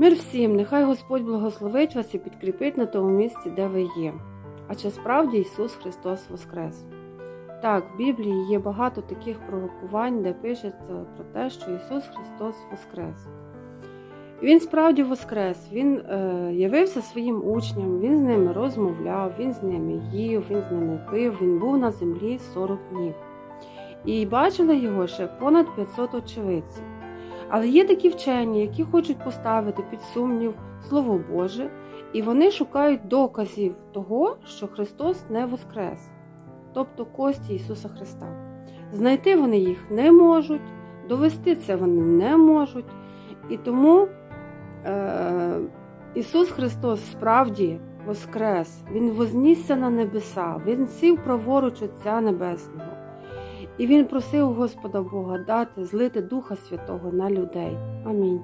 Мир всім, нехай Господь благословить вас і підкріпить на тому місці, де ви є. А чи справді Ісус Христос Воскрес? Так, в Біблії є багато таких пророкувань, де пишеться про те, що Ісус Христос Воскрес. І Він справді Воскрес, Він е, явився своїм учням, Він з ними розмовляв, Він з ними їв, Він з ними пив, Він був на землі 40 днів. І бачили його ще понад 500 очевидців. Але є такі вчені, які хочуть поставити під сумнів Слово Боже, і вони шукають доказів того, що Христос не воскрес, тобто кості Ісуса Христа. Знайти вони їх не можуть, довести це вони не можуть. І тому е, Ісус Христос справді воскрес, Він вознісся на небеса, Він сів праворуч Отця Небесного. І він просив Господа Бога дати, злити Духа Святого на людей. Амінь.